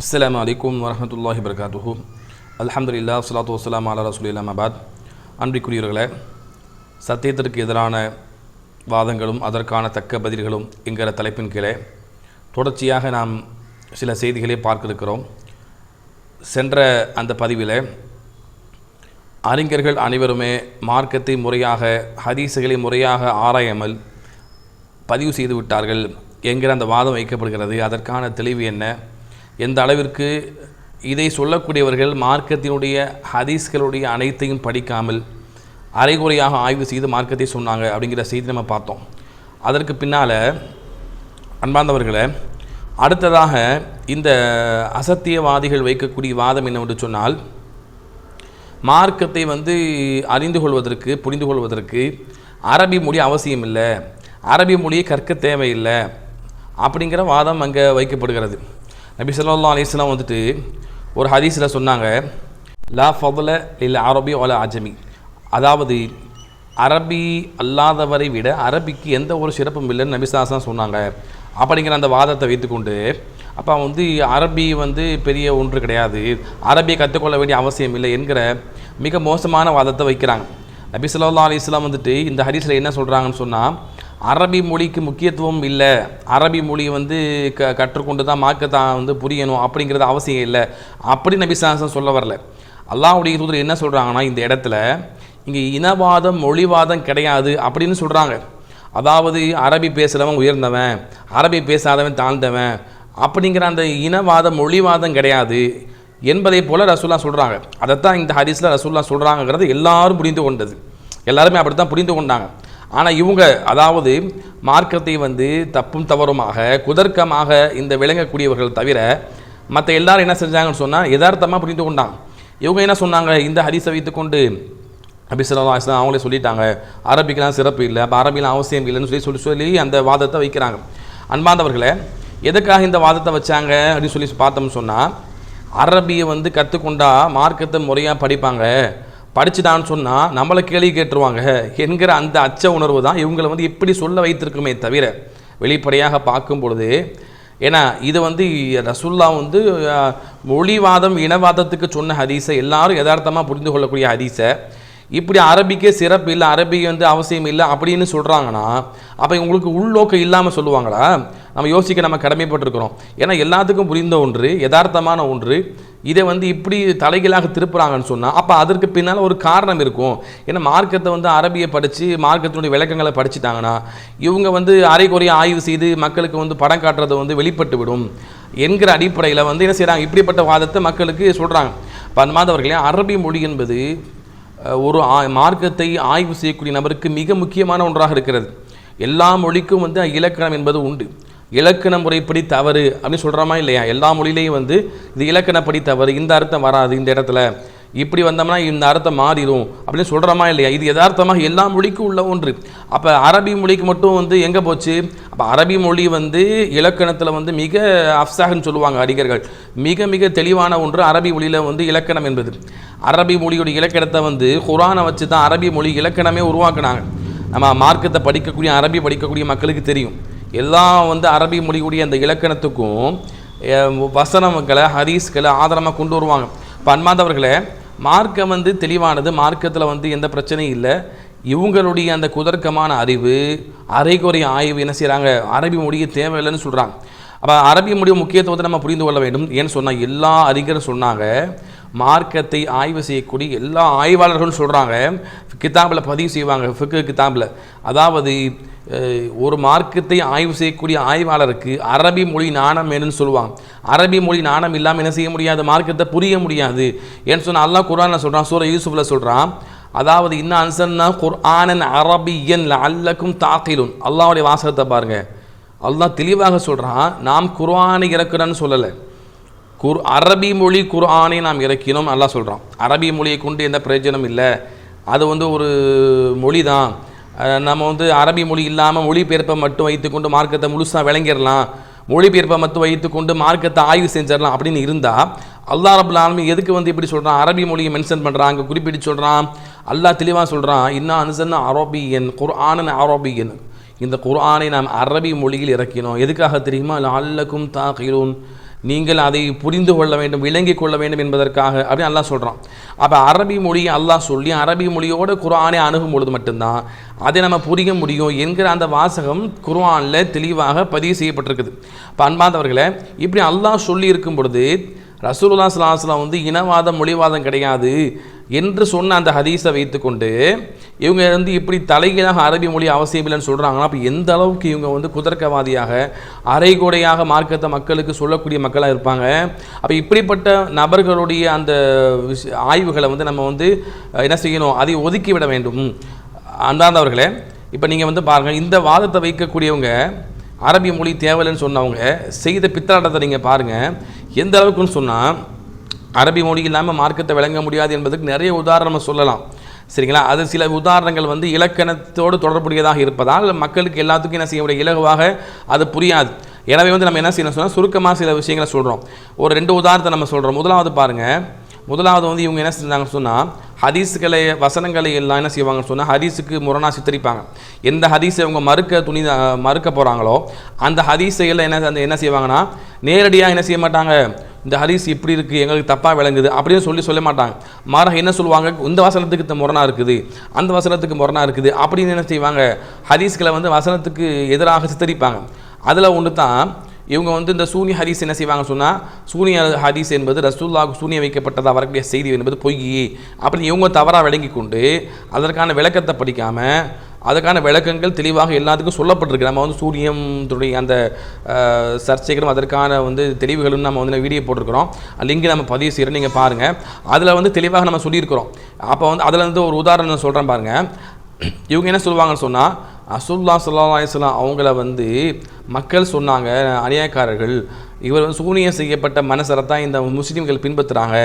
அஸ்ஸலாமு அலைக்கும் வரஹமத்துல்லாஹி வபரகாத்துஹு அல்ஹம்துலில்லா வஸ்ஸலாத்து வஸ்ஸலாமு அலா ரசூலில்லாஹ் மபாத் அன்பிற்குரியவர்களே சத்தியத்திற்கு எதிரான வாதங்களும் அதற்கான தக்க பதில்களும் என்கிற தலைப்பின் கீழே தொடர்ச்சியாக நாம் சில செய்திகளை பார்க்க இருக்கிறோம் சென்ற அந்த பதிவில் அறிஞர்கள் அனைவருமே மார்க்கத்தை முறையாக ஹதீசுகளை முறையாக ஆராயாமல் பதிவு செய்து விட்டார்கள் என்கிற அந்த வாதம் வைக்கப்படுகிறது. அதற்கான தெளிவு என்ன? எந்த அளவிற்கு இதை சொல்லக்கூடியவர்கள் மார்க்கத்தினுடைய ஹதீஸ்களுடைய அனைத்தையும் படிக்காமல் அரைகுறையாக ஆய்வு செய்து மார்க்கத்தை சொன்னாங்க அப்படிங்கிற செய்தி நம்ம பார்த்தோம். அதற்கு பின்னால் அன்பார்ந்தவர்களை அடுத்ததாக இந்த அசத்தியவாதிகள் வைக்கக்கூடிய வாதம் என்னவென்று சொன்னால் மார்க்கத்தை வந்து அறிந்து கொள்வதற்கு புரிந்து கொள்வதற்கு அரபி மொழி அவசியம் இல்லை அரபி மொழியை கற்க தேவையில்லை அப்படிங்கிற வாதம் அங்கே வைக்கப்படுகிறது. நபி சொல்லா அலிஸ்லாம் வந்துட்டு ஒரு ஹதீஸில் சொன்னாங்க லா ஃபضல இல்லை அரபி ஒல அஜமி. அதாவது அரபி அல்லாதவரை விட அரபிக்கு எந்த ஒரு சிறப்பும் இல்லைன்னு நபிசாசம் சொன்னாங்க. அப்படிங்கிற அந்த வாதத்தை வைத்துக்கொண்டு அப்போ வந்து அரபி வந்து பெரிய ஒன்று கிடையாது அரபியை கற்றுக்கொள்ள வேண்டிய அவசியம் இல்லை என்கிற மிக மோசமான வாதத்தை வைக்கிறாங்க. நபி சொல்லா அலி இஸ்லாம் வந்துட்டு இந்த ஹரிசில் என்ன சொல்கிறாங்கன்னு சொன்னால் அரபி மொழிக்கு முக்கியத்துவம் இல்லை. அரபி மொழி வந்து க கற்றுக்கொண்டு தான் மார்க்கத்தை வந்து புரியணும் அப்படிங்கிறது அவசியம் இல்லை. அப்படி நபிசாசம் சொல்ல வரல. அல்லாஹுடைய தூதர் என்ன சொல்கிறாங்கன்னா இந்த இடத்துல இங்கே இனவாதம் மொழிவாதம் கிடையாது அப்படின்னு சொல்கிறாங்க அதாவது அரபி பேசுகிறவன் உயர்ந்தவன் அரபி பேசாதவன் தாழ்ந்தவன் அப்படிங்கிற அந்த இனவாதம் மொழிவாதம் கிடையாது என்பதை போல் ரசூல்லா சொல்கிறாங்க அதைத்தான் இந்த ஹரிஸில் ரசூல்லா சொல்கிறாங்கிறது எல்லாரும் புரிந்து கொண்டது. எல்லாருமே அப்படி தான் புரிந்து கொண்டாங்க. ஆனால் இவங்க அதாவது மார்க்கத்தை வந்து தப்பும் தவறுமாக குதர்க்கமாக இந்த விளங்கக்கூடியவர்கள் தவிர மற்ற எல்லாரும் என்ன செஞ்சாங்கன்னு சொன்னால் யதார்த்தமாக புரிந்து கொண்டாங்க இவங்க என்ன சொன்னாங்க? இந்த ஹரிசை வைத்துக்கொண்டு அபிசலாம் அவங்களே சொல்லிட்டாங்க. அரபிக்கெலாம் சிறப்பு இல்லை அப்போ அரபிலாம் அவசியம் இல்லைன்னு சொல்லி சொல்லி சொல்லி அந்த வாதத்தை வைக்கிறாங்க. அன்பாந்தவர்களை எதுக்காக இந்த வாதத்தை வச்சாங்க அப்படின்னு சொல்லி பார்த்தோம்னு சொன்னால் அரபியை வந்து கற்றுக்கொண்டா மார்க்கத்தை முறையாக படிப்பாங்க. படிச்சுட்டான்னு சொன்னால் நம்மளை கேள்வி கேட்டுருவாங்க. என்கிற அந்த அச்ச உணர்வு தான் இவங்களை வந்து இப்படி சொல்ல வைத்திருக்குமே தவிர வெளிப்படையாக பார்க்கும் பொழுது ஏன்னா இது வந்து ரசுல்லா வந்து மொழிவாதம் இனவாதத்துக்கு சொன்ன ஹதீஸை எல்லாரும் யதார்த்தமாக புரிந்து கொள்ளக்கூடிய ஹதீஸை இப்படி அரபிக்கே சிறப்பு இல்லை அரபிக்கு வந்து அவசியம் இல்லை அப்படின்னு சொல்கிறாங்கன்னா அப்போ உங்களுக்கு உள்நோக்கம் இல்லாமல் சொல்லுவாங்களா? நம்ம யோசிக்க நம்ம கடமைப்பட்டிருக்கிறோம். ஏன்னா எல்லாத்துக்கும் புரிந்த ஒன்று யதார்த்தமான ஒன்று இதை வந்து இப்படி தலைகீழாக திருப்புறாங்கன்னு சொன்னால் அப்போ அதற்கு பின்னால் ஒரு காரணம் இருக்கும். ஏன்னா மார்க்கத்தை வந்து அரபியை படித்து மார்க்கத்தினுடைய விளக்கங்களை படிச்சுட்டாங்கன்னா இவங்க வந்து அரைக்குறைய ஆய்வு செய்து மக்களுக்கு வந்து படம் காட்டுறதை வந்து வெளிப்பட்டு விடும் என்கிற அடிப்படையில் வந்து என்ன செய்கிறாங்க இப்படிப்பட்ட வாதத்தை மக்களுக்கு சொல்கிறாங்க இப்போ அந்த மாதவர்களே அரபி மொழி என்பது ஒரு ஆ- மார்க்கத்தை ஆய்வு செய்யக்கூடிய நபருக்கு மிக முக்கியமான ஒன்றாக இருக்கிறது. எல்லா மொழிக்கும் வந்து இலக்கணம் என்பது உண்டு. இலக்கண முறைப்படி தவறு அப்படின்னு சொல்கிறோமா இல்லையா? எல்லா மொழியிலையும் வந்து இது இலக்கணப்படி தவறு இந்த அர்த்தம் வராது இந்த இடத்துல. இப்படி வந்தோம்னா இந்த அர்த்தம் மாறிடும் அப்படின்னு சொல்கிறோமா இல்லையா? இது யதார்த்தமாக எல்லா மொழிக்கும் உள்ள ஒன்று. அப்போ அரபி மொழிக்கு மட்டும் வந்து எங்கே போச்சு? அப்போ அரபி மொழி வந்து இலக்கணத்தில் வந்து மிக அஃப்சாகன்னு சொல்லுவாங்க அறிஞர்கள். மிக மிக தெளிவான ஒன்று அரபி மொழியில் வந்து இலக்கணம் என்பது. அரபி மொழியுடைய இலக்கணத்தை வந்து குரானை வச்சு தான் அரபி மொழி இலக்கணமே உருவாக்குனாங்க. நம்ம மார்க்கத்தை படிக்கக்கூடிய அரபி படிக்கக்கூடிய மக்களுக்கு தெரியும். எல்லாம் வந்து அரபி மொழியுடைய அந்த இலக்கணத்துக்கும் வசனங்களை ஹரீஸ்களை ஆதாரமாக கொண்டு வருவாங்க. இப்போ அன்பாந்தவர்களே மார்க்கம் வந்து தெளிவானது மார்க்கத்தில் வந்து எந்த பிரச்சனையும் இல்லை. இவங்களுடைய அந்த குதர்க்கமான அறிவு அரைகுறை ஆய்வு என்ன செய்கிறாங்க அரபி மொழியை தேவையில்லைன்னு சொல்கிறாங்க அப்போ அரபி மொழி முக்கியத்துவத்தை நம்ம புரிந்து கொள்ள வேண்டும். ஏன்னு சொன்னால் எல்லா அறிஞரும் சொன்னாங்க மார்க்கத்தை ஆய்வு செய்யக்கூடிய எல்லா ஆய்வாளர்களும் சொல்கிறாங்க கிதாபில் பதிவு செய்வாங்க ஃபிக்கு கிதாபில் அதாவது ஒரு மார்க்கத்தை ஆய்வு செய்யக்கூடிய ஆய்வாளருக்கு அரபி மொழி நாணம் வேணும்னு சொல்லுவாங்க. அரபி மொழி நாணம் இல்லாமல் என்ன செய்ய முடியாது? மார்க்கத்தை புரிய முடியாது. ஏன்னு சொன்னால் அல்லா குரானில் சொல்கிறான் சூர யூசுஃபில் சொல்கிறான் அதாவது இன்னும் அன்சன்னா குர்ஆனன் அரபியன் அல்லக்கும் தாக்கிலும் அல்லாவுடைய வாசகத்தை பாருங்கள் அல்லாஹ் தெளிவாக சொல்கிறான் நாம் குர்ஆனை இறக்குறேன்னு சொல்லலை. குர் அரபி மொழி குர்ஆனை நாம் இறக்கினோம் நல்லா சொல்கிறான் அரபி மொழியை கொண்டு எந்த பிரயோஜனம் இல்லை. அது வந்து ஒரு மொழி தான். நம்ம வந்து அரபி மொழி இல்லாமல் மொழிபெயர்ப்பை மட்டும் வைத்துக்கொண்டு மார்க்கத்தை முழுசாக விளங்கிடலாம். மொழிபெயர்ப்பை மட்டும் வைத்துக்கொண்டு மார்க்கத்தை ஆய்வு செஞ்சிடலாம் அப்படின்னு இருந்தால் அல்லா ரபுல் ஆலமி எதுக்கு வந்து இப்படி சொல்கிறான் அரபி மொழியை மென்ஷன் பண்ணுறான் அங்கே குறிப்பிட்டு சொல்கிறான் அல்லா தெளிவாக சொல்கிறான் இன்னும் அனுசன்னு ஆரோபியன் குர்ஆனன் அரபியன். இந்த குர்ஆனை நாம் அரபி மொழியில் இறக்கினோம். எதுக்காக தெரியுமா? அல்லக்கும் தாக்கிலூன் நீங்கள் அதை புரிந்து கொள்ள வேண்டும் விளங்கி கொள்ள வேண்டும் என்பதற்காக அப்படின்னு அல்லாஹ் சொல்கிறான் அப்போ அரபி மொழியை அல்லாஹ் சொல்லி அரபி மொழியோடு குர்ஆனை அணுகும் பொழுது மட்டும்தான் அதை நம்ம புரிய முடியும் என்கிற அந்த வாசகம் குர்ஆனில் தெளிவாக பதிவு செய்யப்பட்டிருக்குது. இப்போ அன்பாந்தவர்களை இப்படி அல்லாஹ் சொல்லி இருக்கும் பொழுது ரசூலுல்லா சலாஹ்லாம் வந்து இனவாதம் மொழிவாதம் கிடையாது. என்று சொன்ன அந்த ஹதீஸை வைத்துக்கொண்டு இவங்க வந்து இப்படி தலைகீழாக அரபி மொழி அவசியம் இல்லைன்னு சொல்கிறாங்கன்னா அப்போ எந்த அளவுக்கு இவங்க வந்து குதர்க்கவாதியாக அரைகுடையாக மார்க்கத்தை மக்களுக்கு சொல்லக்கூடிய மக்களாக இருப்பாங்க? அப்போ இப்படிப்பட்ட நபர்களுடைய அந்த ஆய்வுகளை வந்து நம்ம வந்து என்ன செய்யணும்? அதை ஒதுக்கி விட வேண்டும். அந்தாந்தவர்களே இப்போ நீங்கள் வந்து பாருங்கள் இந்த வாதத்தை வைக்கக்கூடியவங்க அரபி மொழி தேவையில்லைன்னு சொன்னவங்க செய்த பித்தலாட்டத்தை நீங்கள் பாருங்கள் எந்த அளவுக்குன்னு சொன்னால் அரபி மொழி இல்லாமல் மார்க்கத்தை விளங்க முடியாது என்பதுக்கு நிறைய உதாரணம் நம்ம சொல்லலாம். சரிங்களா? அது சில உதாரணங்கள் வந்து இலக்கணத்தோடு தொடர்புடையதாக இருப்பதால் மக்களுக்கு எல்லாத்துக்கும் என்ன செய்ய முடியும்? இலகுவாக அது புரியாது. எனவே வந்து நம்ம என்ன செய்யணும் சொன்னால் சுருக்கமாக சில விஷயங்களை சொல்கிறோம் ஒரு ரெண்டு உதாரணத்தை நம்ம சொல்கிறோம் முதலாவது பாருங்கள் முதலாவது வந்து இவங்க என்ன செஞ்சாங்க சொன்னால் ஹதீஸுகளை வசனங்களை எல்லாம் என்ன செய்வாங்கன்னு சொன்னால் ஹதீஸுக்கு முரணாக சித்தரிப்பாங்க. எந்த ஹதீஸை இவங்க மறுக்க துணி மறுக்க போகிறாங்களோ அந்த ஹதீஸை எல்லாம் என்ன அந்த என்ன செய்வாங்கன்னா நேரடியாக என்ன செய்ய மாட்டாங்க. இந்த ஹரிஸ் இப்படி இருக்குது எங்களுக்கு தப்பாக விளங்குது அப்படின்னு சொல்லி சொல்ல மாட்டாங்க. மாறாக என்ன சொல்லுவாங்க இந்த வசனத்துக்கு இந்த முரணாக இருக்குது அந்த வசனத்துக்கு முரணாக இருக்குது அப்படின்னு என்ன செய்வாங்க. ஹதீஸ்களை வந்து வசனத்துக்கு எதிராக சித்தரிப்பாங்க. அதில் ஒன்று தான் இவங்க வந்து இந்த சூனி ஹதீஸ் என்ன செய்வாங்க சொன்னால் சூனிய ஹதீஸ் என்பது ரசூல்லாவுக்கு சூனிய வைக்கப்பட்டதாக வரக்கூடிய செய்தி என்பது பொய் அப்படின்னு இவங்க தவறாக விளங்கி கொண்டு அதற்கான விளக்கத்தை படிக்காமல் அதுக்கான விளக்கங்கள் தெளிவாக எல்லாத்துக்கும் சொல்லப்பட்டிருக்கு. நம்ம வந்து சூரியத்துடைய அந்த சர்ச்சைகளும் அதற்கான வந்து தெளிவுகளும் நம்ம வந்து வீடியோ போட்டிருக்கிறோம். லிங்க் நம்ம பதிவு செய்கிறோம் நீங்கள் பாருங்கள் அதில் வந்து தெளிவாக நம்ம சொல்லியிருக்கிறோம். அப்போ வந்து அதில் வந்து ஒரு உதாரணம் சொல்கிறேன் பாருங்கள் இவங்க என்ன சொல்லுவாங்கன்னு சொன்னால் அசுல்லா சல்லா அவங்கள வந்து மக்கள் சொன்னாங்க அநியாயக்காரர்கள் இவர் வந்து சூனியம் செய்யப்பட்ட மனசரை தான் இந்த முஸ்லீம்கள் பின்பற்றுறாங்க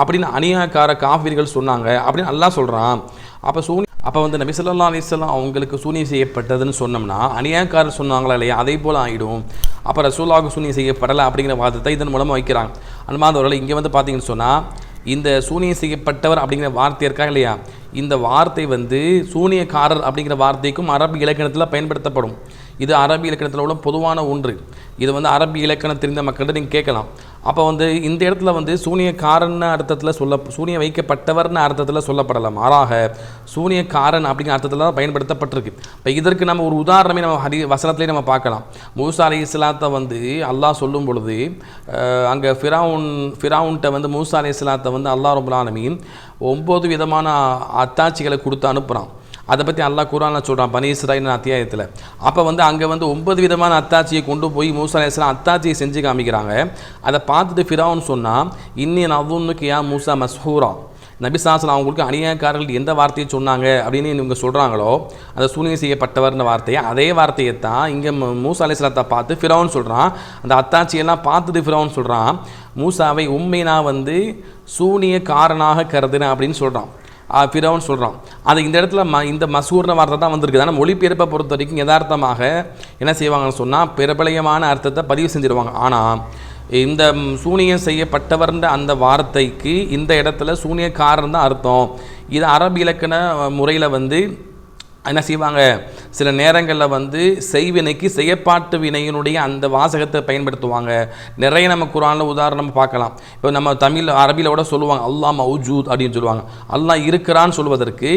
அப்படின்னு அநியாயக்கார காஃபிர்கள் சொன்னாங்க அப்படின்னு நல்லா சொல்கிறான் அப்போ சூனி அப்போ வந்து நபி சொல்லா அலிஸ்லாம் அவங்களுக்கு சூனியம் செய்யப்பட்டதுன்னு சொன்னோம்னா அநியாயக்காரர் சொன்னாங்களா இல்லையா? அதே போல் ஆகிடும் அப்போ ரசூலாவுக்கு சூனியம் செய்யப்படலை அப்படிங்கிற வாதத்தை இதன் மூலமாக வைக்கிறாங்க. அன்பாந்தவர்கள் இங்கே வந்து பார்த்தீங்கன்னு சொன்னால் இந்த சூனியம் செய்யப்பட்டவர் அப்படிங்கிற வார்த்தை இருக்கா இல்லையா? இந்த வார்த்தை வந்து சூனியக்காரர் அப்படிங்கிற வார்த்தைக்கும் அரபு இலக்கணத்தில் பயன்படுத்தப்படும். இது அரபி இலக்கணத்தில் உள்ள பொதுவான ஒன்று. இது வந்து அரபி இலக்கணம் தெரிந்த மக்கள்கிட்ட நீங்கள் கேட்கலாம். அப்போ வந்து இந்த இடத்துல வந்து சூனியக்காரன் அர்த்தத்தில் சொல்ல சூனிய வைக்கப்பட்டவர்னு அர்த்தத்தில் சொல்லப்படலாம். மாறாக சூனியக்காரன் அப்படிங்கிற அர்த்தத்தில் தான் பயன்படுத்தப்பட்டிருக்கு. இப்போ இதற்கு நம்ம ஒரு உதாரணமே நம்ம ஹரி வசனத்திலே நம்ம பார்க்கலாம். மூசா அலி இஸ்லாத்தை வந்து அல்லாஹ் சொல்லும் பொழுது அங்கே ஃபிராவுன் ஃபிராவுன்ட்ட வந்து மூசா அலி இஸ்லாத்தை வந்து அல்லாஹ் ரபுல் ஒம்பது விதமான அத்தாட்சிகளை கொடுத்து அனுப்புகிறான் அதை பற்றி அல்லாஹ் குரானில் சொல்கிறான் பனி இஸ்ராயின் அத்தியாயத்தில். அப்போ வந்து அங்கே வந்து ஒன்பது விதமான அத்தாச்சியை கொண்டு போய் மூசா அலையாம் அத்தாச்சியை செஞ்சு காமிக்கிறாங்க. அதை பார்த்துட்டு ஃபிராவுன்னு சொன்னால் இன்னி நவ்வுன்னுக்கு ஏன் மூசா மஸ்ஹூரா. நபி அவங்களுக்கு அநியாயக்காரர்கள் எந்த வார்த்தையை சொன்னாங்க அப்படின்னு இவங்க சொல்கிறாங்களோ அந்த சூனியம் செய்யப்பட்டவர்னு வார்த்தையை அதே வார்த்தையை தான் இங்கே மூசா அலிஸ்லாத்தை பார்த்து ஃபிரௌன் சொல்கிறான் அந்த அத்தாச்சியெல்லாம் பார்த்துட்டு ஃபிராவுன்னு சொல்கிறான் மூசாவை உண்மைனா வந்து சூனியக்காரனாக கருதுனேன் அப்படின்னு சொல்கிறான் ஃபிரௌன் சொல்கிறான் அது இந்த இடத்துல ம இந்த மசூர்ன வார்த்தை தான் வந்திருக்குது. ஆனால் மொழிபெயர்ப்பை பொறுத்த வரைக்கும் யதார்த்தமாக என்ன செய்வாங்கன்னு சொன்னால் பிரபலயமான அர்த்தத்தை பதிவு செஞ்சுருவாங்க. ஆனால் இந்த சூனியம் செய்யப்பட்டவர்ன்ற அந்த வார்த்தைக்கு இந்த இடத்துல சூனியக்காரன் தான் அர்த்தம். இது அரபு இலக்கண முறையில் வந்து என்ன செய்வாங்க? சில நேரங்களில் வந்து செய்வினைக்கு செய்யப்பாட்டு வினையினுடைய அந்த வாசகத்தை பயன்படுத்துவாங்க. நிறைய நம்ம குரானில் உதாரணம் பார்க்கலாம். இப்போ நம்ம தமிழ் அரபியில் கூட சொல்லுவாங்க அல்லாஹ் மௌஜூத் அப்படின்னு சொல்லுவாங்க. அல்லாஹ் இருக்கிறான்னு சொல்வதற்கு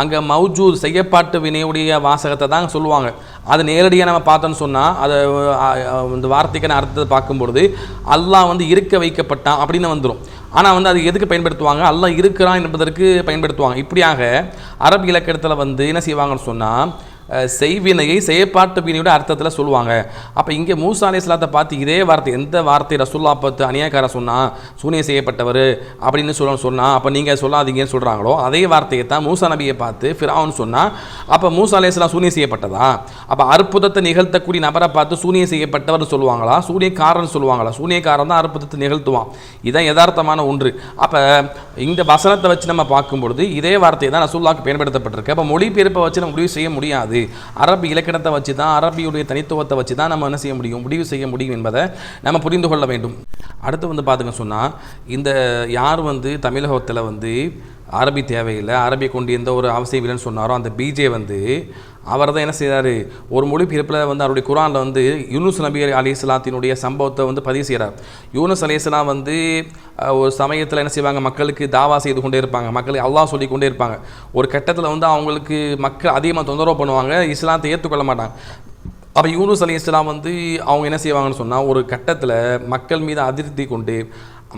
அங்கே மௌஜூத் செய்யப்பாட்டு வினையுடைய வாசகத்தை தான் சொல்லுவாங்க. அது நேரடியாக நம்ம பார்த்தோன்னு சொன்னால் அதை இந்த வார்த்தைக்கான அர்த்தத்தை பார்க்கும்பொழுது அல்லாஹ் வந்து இருக்க வைக்கப்பட்டான் அப்படின்னு வந்துடும் ஆனால் வந்து அது எதுக்கு பயன்படுத்துவாங்க? அல்லாஹ் இருக்கிறான் என்பதற்கு பயன்படுத்துவாங்க. இப்படியாக அரபு இலக்கணத்தில் வந்து என்ன செய்வாங்கன்னு சொன்னால் செய்வினையை செயற்பாட்டு வினையோட அர்த்தத்தில் சொல்லுவாங்க. அப்போ இங்கே மூசா அலி இஸ்லாத்தை பார்த்து இதே வார்த்தை எந்த வார்த்தை ரசுல்லா பார்த்து அநியாயக்காரன் சொன்னால் சூனியம் செய்யப்பட்டவர் அப்படின்னு சொல்ல சொன்னால் அப்போ நீங்கள் சொல்லாதீங்கன்னு சொல்கிறாங்களோ அதே வார்த்தையை தான் மூசா நபியை பார்த்து ஃபிராவுன்னு சொன்னால் அப்போ மூசா அலி இஸ்லாம் சூனியம் செய்யப்பட்டதா? அப்போ அற்புதத்தை நிகழ்த்தக்கூடிய நபரை பார்த்து சூனியம் செய்யப்பட்டவர் சொல்லுவாங்களா? சூனியக்காரன் சொல்லுவாங்களா? சூனியக்காரன் தான் அற்புதத்தை நிகழ்த்துவான். இதுதான் யதார்த்தமான ஒன்று. அப்போ இந்த வசனத்தை வச்சு நம்ம பார்க்கும்பொழுது இதே வார்த்தையை தான் ரசுல்லாவுக்கு பயன்படுத்தப்பட்டிருக்கு. அப்போ மொழிபெயர்ப்பை வச்சு நம்ம முடிவு செய்ய முடியாது. அரபி இலக்கணத்தை வச்சு தான் அரபியுடைய தனித்துவத்தை வச்சு தான் நம்ம என்ன செய்ய முடியும்? முடிவு செய்ய முடியும் என்பதை நம்ம புரிந்து கொள்ள வேண்டும். அடுத்து வந்து பார்த்துங்க சொன்னால் இந்த யார் வந்து தமிழகத்தில் வந்து அரபி தேவையில்லை. அரபி கொண்டு எந்த ஒரு அவசியம் இல்லைன்னு சொன்னாரோ அந்த பிஜே வந்து அவர் தான் என்ன செய்கிறாரு ஒரு மொழிபெயர்ப்பில் வந்து அவருடைய குரானில் வந்து யூனுஸ் நபி அலி இஸ்லாத்தினுடைய சம்பவத்தை வந்து பதிவு செய்கிறார் யூனுஸ் அலி இஸ்லாம் வந்து ஒரு சமயத்தில் என்ன செய்வாங்க? மக்களுக்கு தாவா செய்து கொண்டே இருப்பாங்க. மக்களுக்கு அல்லாஹ் சொல்லி கொண்டே இருப்பாங்க. ஒரு கட்டத்தில் வந்து அவங்களுக்கு மக்கள் அதிகமாக தொந்தரவு பண்ணுவாங்க. இஸ்லாத்தை ஏற்றுக்கொள்ள மாட்டாங்க. அப்போ யூனுஸ் அலி இஸ்லாம் வந்து அவங்க என்ன செய்வாங்கன்னு சொன்னால் ஒரு கட்டத்தில் மக்கள் மீது அதிருப்தி கொண்டு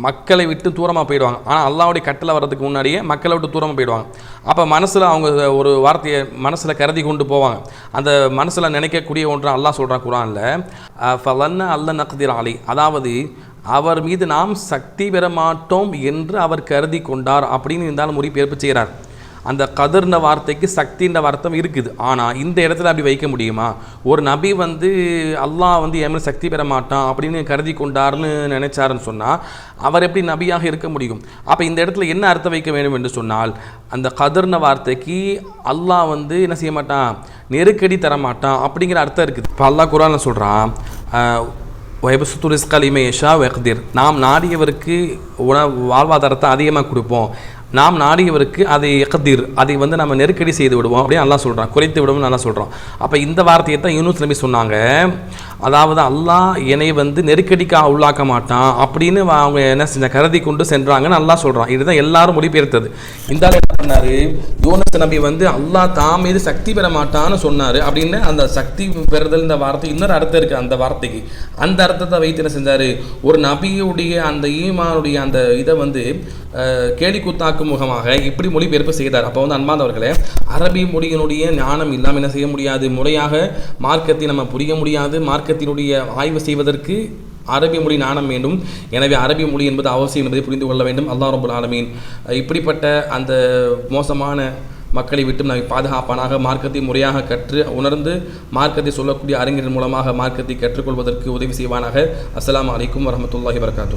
மக்களை விட்டு தூரமாக போயிடுவாங்க. ஆனால் அல்லாவுடைய கட்டளை வர்றதுக்கு முன்னாடியே மக்களை விட்டு தூரமாக போயிடுவாங்க. அப்போ மனசில் அவங்க ஒரு வார்த்தையை மனசில் கருதி கொண்டு போவாங்க. அந்த மனசில் நினைக்கக்கூடிய ஒன்று அல்லாஹ் சொல்கிறான் குரானில் ஃபலன்ன அல்ல நக்திர் அலி. அதாவது அவர் மீது நாம் சக்தி பெற மாட்டோம் என்று அவர் கருதி கொண்டார் அப்படின்னு இருந்தாலும் மொழிபெயர்ப்பு செய்கிறார். அந்த கதிர்ன வார்த்தைக்கு சக்தின்ற வார்த்தை இருக்குது. ஆனால் இந்த இடத்துல அப்படி வைக்க முடியுமா? ஒரு நபி வந்து அல்லாஹ் வந்து என் சக்தி பெற மாட்டான் அப்படின்னு கருதி கொண்டார்னு நினைச்சாருன்னு சொன்னால் அவர் எப்படி நபியாக இருக்க முடியும்? அப்போ இந்த இடத்துல என்ன அர்த்தம் வைக்க வேண்டும் என்று சொன்னால் அந்த கதிர்ன வார்த்தைக்கு அல்லாஹ் வந்து என்ன செய்ய மாட்டான்? நெருக்கடி தர மாட்டான் அப்படிங்கிற அர்த்தம் இருக்குது. இப்போ அல்லாஹ் குரான் சொல்கிறான் வைபசுத்து ரிஸ்கலிமே வெக்திர் நாம் நாடியவருக்கு உணவு வாழ்வாதாரத்தை அதிகமாக கொடுப்போம். நாம் நாடியவருக்கு அதை எகதீர் அதை வந்து நம்ம நெருக்கடி செய்து விடுவோம் அப்படின்னு நல்லா சொல்கிறான் குறைத்து விடுவோம் நல்லா சொல்கிறோம் அப்போ இந்த வார்த்தையை தான் யூனுஸ் நபி சொன்னாங்க. அதாவது அல்லாஹ் என்னை வந்து நெருக்கடிக்காக உள்ளாக்க மாட்டான் அப்படின்னு அவங்க என்ன செஞ்ச கருதி கொண்டு சென்றாங்கன்னு நல்லா சொல்கிறான் இதுதான் எல்லாரும் மொழிபெயர்த்தது. இந்த பண்ணாரு யோனஸ் நபி வந்து அல்லாஹ் தான் மீது சக்தி பெற மாட்டான்னு சொன்னார். அப்படின்னு அந்த சக்தி பெறுதல் இந்த வார்த்தை இன்னொரு அர்த்தம் இருக்குது அந்த வார்த்தைக்கு. அந்த அர்த்தத்தை வைத்து என்ன செஞ்சார்? ஒரு நபியுடைய அந்த ஈமானுடைய அந்த இதை வந்து கேலி கூத்தாக்கும் முகமாக இப்படி மொழிபெயர்ப்பு செய்தார். அப்போ வந்து அன்பாந்தவர்களே அரபி மொழியினுடைய ஞானம் இல்லாமல் என்ன செய்ய முடியாது? முறையாக மார்க்கத்தை நம்ம புரிய முடியாது? மார்க்கத்தினுடைய ஆய்வு செய்வதற்கு அரபி மொழி ஞானம் வேண்டும். எனவே அரபி மொழி என்பது அவசியம் என்பதை புரிந்து கொள்ள வேண்டும். அல்லா ரபுல் ஆலமீன். இப்படிப்பட்ட அந்த மோசமான மக்களை விட்டு நாம் பாதுகாப்பானாக மார்க்கத்தை முறையாக கற்று உணர்ந்து மார்க்கத்தை சொல்லக்கூடிய அறிஞர்கள் மூலமாக மார்க்கத்தை கற்றுக்கொள்வதற்கு உதவி செய்வானாக. அஸ்லாம் வலைக்கம் வரமத்துல்லாஹி வரகாத்து